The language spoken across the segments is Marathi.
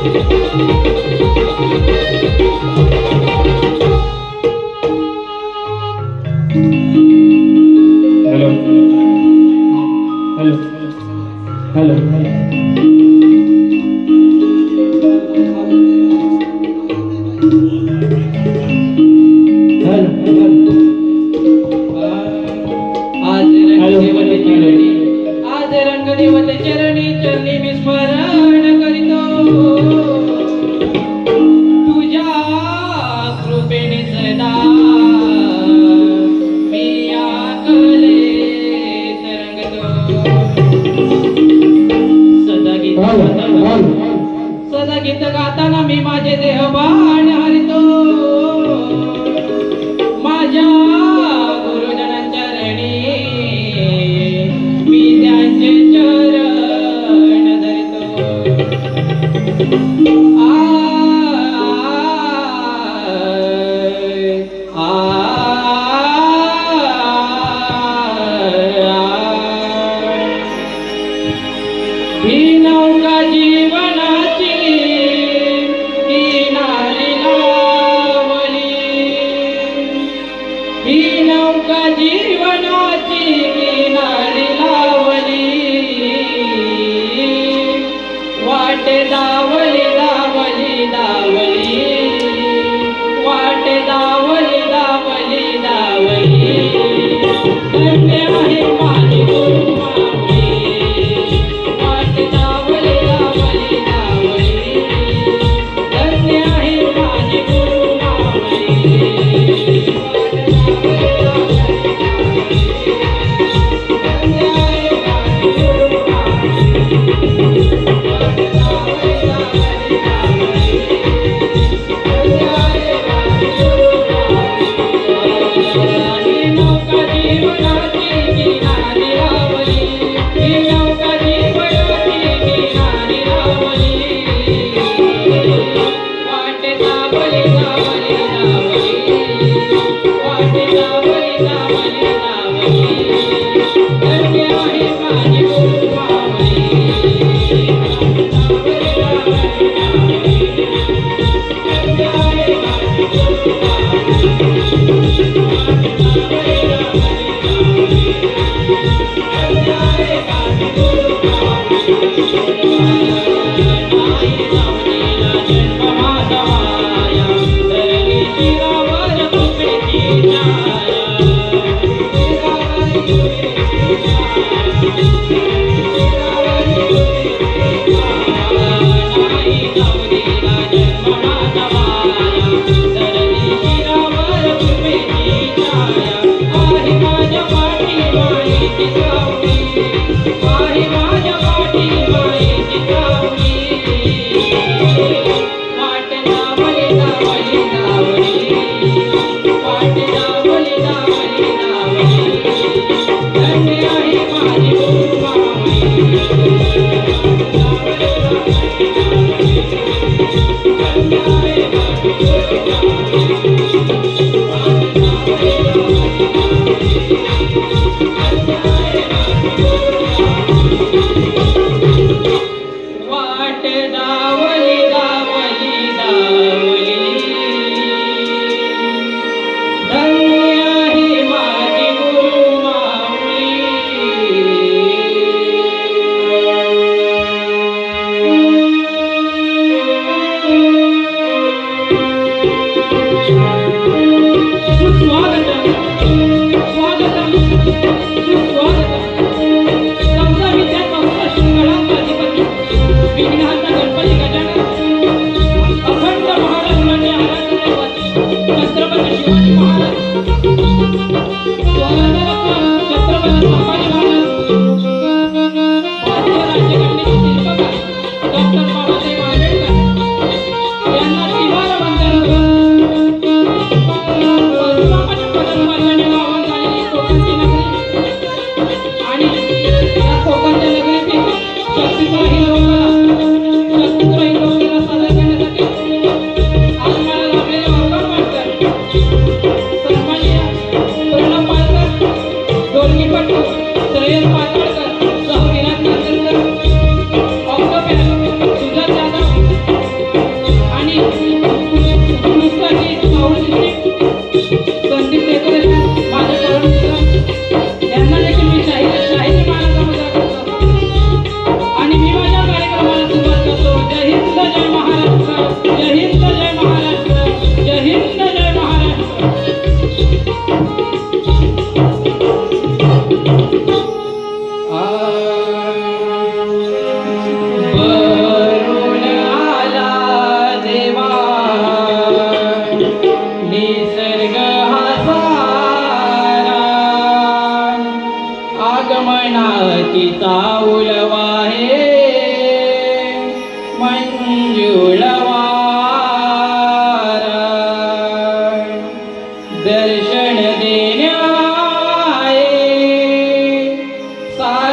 Thank you. सदा गीत गाताना मी माझे देह बाण हरितो. माझ्या गुरुजनांच्या रेणी मी त्यांचे चरण धरितो.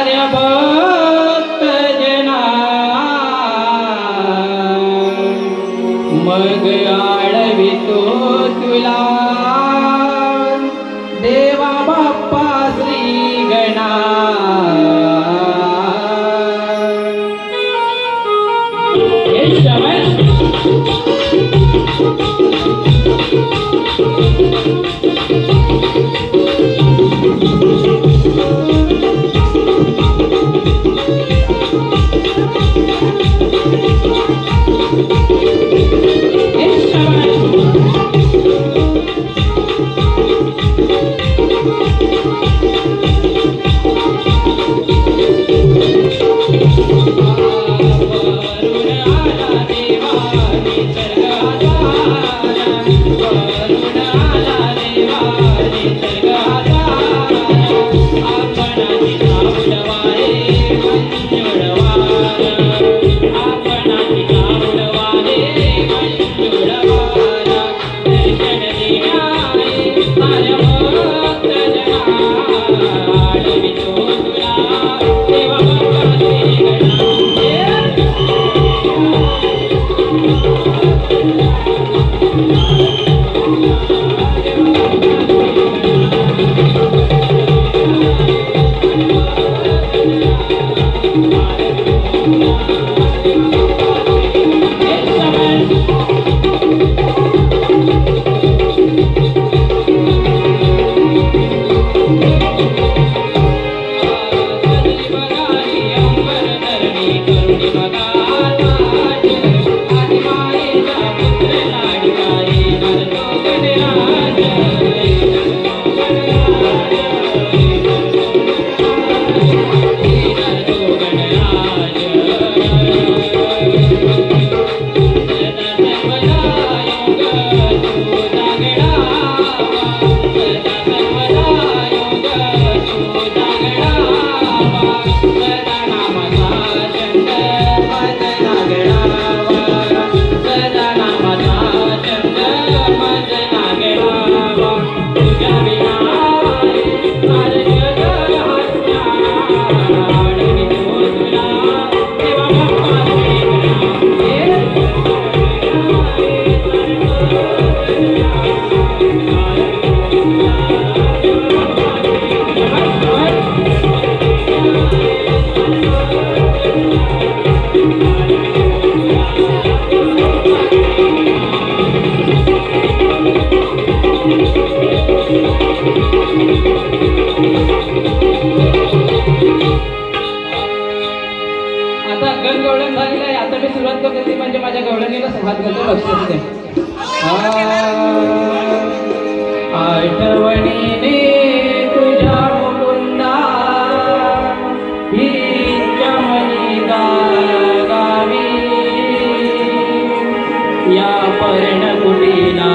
ને आता गण गवळण झालेलं आहे. आता मी सुरुवात करते ती म्हणजे माझ्या गवळणीला सुरुवात करतो. लक्ष असते या पर्ण कुटीना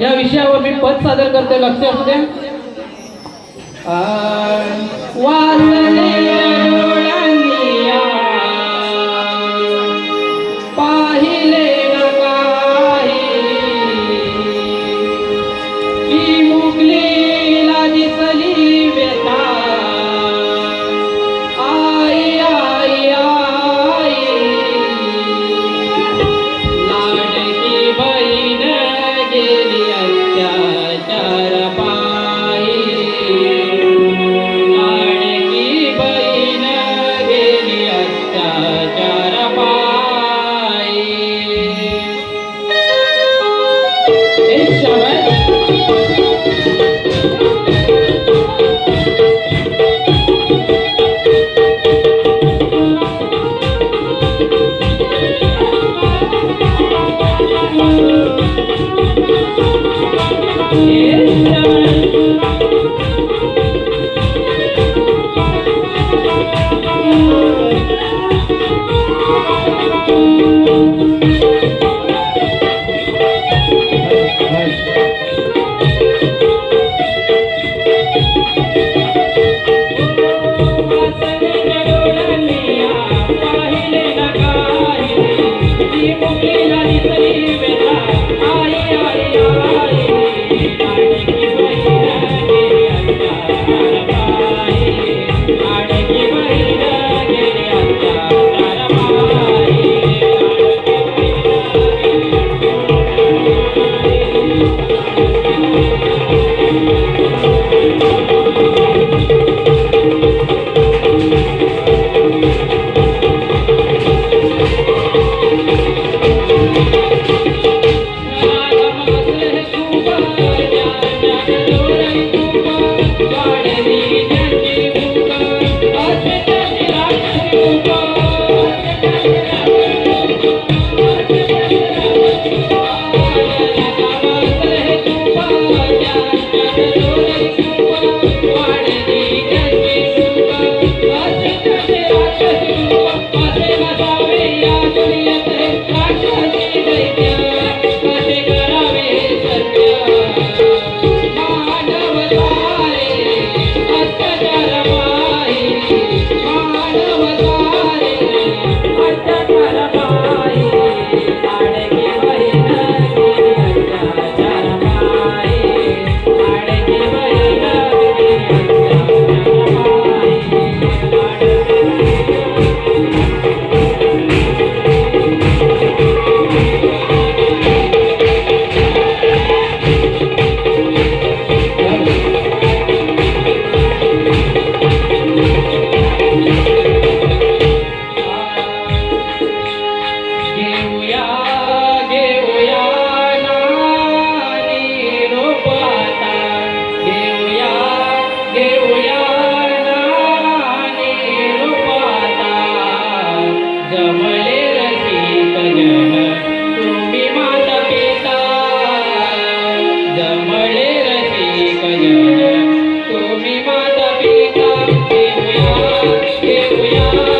या विषयावर मी पद सादर करते लक्ष असू द्या. Yeah. Here we are.